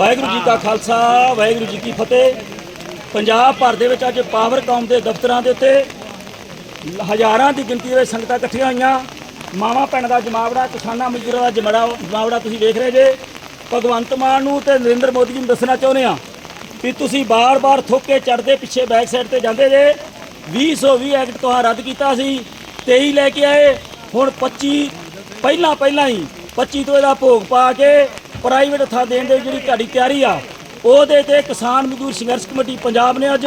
ਵਾਹਿਗੁਰੂ ਜੀ ਕਾ ਖਾਲਸਾ, ਵਾਹਿਗੁਰੂ ਜੀ ਕੀ ਫਤਿਹ। ਪੰਜਾਬ ਭਰ ਦੇ ਵਿੱਚ ਅੱਜ ਪਾਵਰ ਕੌਮ ਦੇ ਦਫ਼ਤਰਾਂ ਦੇ ਉੱਤੇ ਹਜ਼ਾਰਾਂ ਦੀ ਗਿਣਤੀ ਵਿੱਚ ਸੰਗਤਾਂ ਇਕੱਠੀਆਂ ਹੋਈਆਂ। ਮਾਵਾ ਭੈਣ ਦਾ ਜਮਾਵੜਾ, ਕਿਸਾਨਾਂ ਮਜ਼ਦੂਰਾਂ ਦਾ ਜਮੜਾ ਜਮਾਵੜਾ ਤੁਸੀਂ ਵੇਖ ਰਹੇ ਜੇ। ਭਗਵੰਤ ਮਾਨ ਨੂੰ ਤੇ ਨਰਿੰਦਰ ਮੋਦੀ ਜੀ ਨੂੰ ਦੱਸਣਾ ਚਾਹੁੰਦੇ ਆ ਵੀ ਤੁਸੀਂ ਬਾਰ-ਬਾਰ ਥੋਕੇ ਚੜਦੇ ਪਿੱਛੇ ਬੈਕ ਸਾਈਡ ਤੇ ਜਾਂਦੇ ਜੇ। 2020 ਐਕਟ ਤੋਂ ਰੱਦ ਕੀਤਾ ਸੀ 23 ਲੈ ਕੇ ਆਏ। ਹੁਣ 25 ਪਹਿਲਾਂ ਪਹਿਲਾਂ ਹੀ 25 ਤੋਂ ਇਹਦਾ ਭੋਗ ਪਾ ਕੇ ਪ੍ਰਾਈਵੇਟ ਥਾਂ ਦੇਣ ਦੇ ਜਿਹੜੀ ਤੁਹਾਡੀ ਤਿਆਰੀ ਆ, ਉਹਦੇ ਤੇ ਕਿਸਾਨ ਮਜ਼ਦੂਰ ਸੰਘਰਸ਼ ਕਮੇਟੀ ਪੰਜਾਬ ਨੇ ਅੱਜ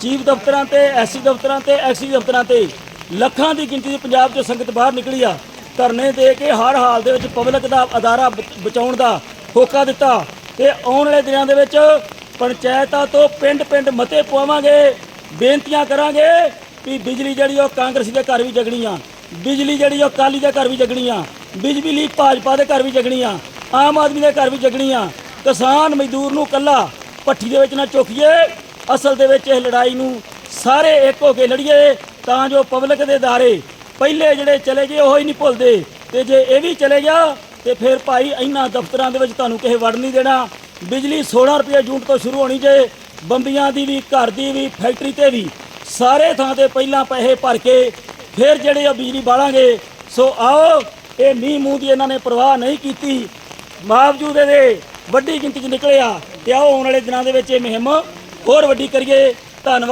ਚੀਫ ਦਫ਼ਤਰਾਂ ਤੇ, ਐਸਸੀ ਦਫ਼ਤਰਾਂ ਤੇ, ਐਕਸੀ ਦਫ਼ਤਰਾਂ ਤੇ ਲੱਖਾਂ ਦੀ ਗਿਣਤੀ ਦੀ ਪੰਜਾਬ 'ਚੋਂ ਸੰਗਤ ਬਾਹਰ ਨਿਕਲੀ ਆ, ਧਰਨੇ ਦੇ ਕੇ ਹਰ ਹਾਲ ਦੇ ਵਿੱਚ ਪਬਲਿਕ ਦਾ ਅਦਾਰਾ ਬ- ਬਚਾਉਣ ਦਾ ਹੋਕਾ ਦਿੱਤਾ ਤੇ ਆਉਣ ਵਾਲੇ ਦਿਨਾਂ ਦੇ ਵਿੱਚ ਪੰਚਾਇਤਾਂ ਤੋਂ ਪਿੰਡ-ਪਿੰਡ ਮਤੇ ਪਵਾਵਾਂਗੇ, ਬੇਨਤੀਆਂ ਕਰਾਂਗੇ ਵੀ ਬਿਜਲੀ ਜਿਹੜੀ ਉਹ ਕਾਂਗਰਸ ਦੇ ਘਰ ਵੀ ਜਗਣੀ ਆ, ਬਿਜਲੀ ਜਿਹੜੀ ਉਹ ਕਾਲੀ ਦੇ ਘਰ ਵੀ ਜਗਣੀ ਆ, ਬਿਜਲੀ ਭਾਜਪਾ ਦੇ ਘਰ ਵੀ ਜਗਣੀ ਆ ਆਮ ਆਦਮੀ ਦੇ ਘਰ ਵੀ ਜਗਣੀ ਆ। ਕਿਸਾਨ ਮਜ਼ਦੂਰ ਨੂੰ ਕੱਲਾ ਪੱਠੀ ਦੇ ਵਿੱਚ ਨਾ ਚੁੱਕੀਏ। ਅਸਲ ਦੇ ਵਿੱਚ ਇਹ ਲੜਾਈ ਨੂੰ ਸਾਰੇ ਇੱਕ ਹੋ ਕੇ ਲੜੀਏ, ਤਾਂ ਜੋ ਪਬਲਿਕ ਦੇ ਦਾਰੇ ਪਹਿਲੇ ਜਿਹੜੇ ਚਲੇ ਗਏ ਉਹ ਹੀ ਨਹੀਂ ਭੁੱਲਦੇ। ਤੇ ਜੇ ਇਹ ਵੀ ਚਲੇ ਗਿਆ, ਤੇ ਫਿਰ ਭਾਈ ਇਹਨਾਂ ਦਫ਼ਤਰਾਂ ਦੇ ਵਿੱਚ ਤੁਹਾਨੂੰ ਕਿਸੇ ਵੜ ਨਹੀਂ ਦੇਣਾ। ਬਿਜਲੀ 16 ਰੁਪਏ ਯੂਨਿਟ ਤੋਂ ਸ਼ੁਰੂ ਹੋਣੀ ਜੇ, ਬੰਬੀਆਂ ਦੀ ਵੀ, ਘਰ ਦੀ ਵੀ, ਫੈਕਟਰੀ ਤੇ ਵੀ, ਸਾਰੇ ਥਾਂ ਤੇ ਪਹਿਲਾਂ ਪੈਸੇ ਭਰ ਕੇ ਫਿਰ ਜਿਹੜੇ ਆ ਬਿਜਲੀ ਬਾਲਾਂਗੇ ਸੋ ਆਓ, ਇਹ ਮੀਂਹ ਮੂੰਹ ਦੀ ਇਹਨਾਂ ਨੇ ਪਰਵਾਹ ਨਹੀਂ ਕੀਤੀ। ਬਾਵਜੂਦ ਇਹਦੇ ਵੱਡੀ ਗਿਣਤੀ 'ਚ ਨਿਕਲੇ ਆ ਤੇ ਆਓ ਆਉਣ ਵਾਲੇ ਦਿਨਾਂ ਦੇ ਵਿੱਚ ਇਹ ਮੁਹਿੰਮ ਹੋਰ ਵੱਡੀ ਕਰੀਏ। ਧੰਨਵਾਦ।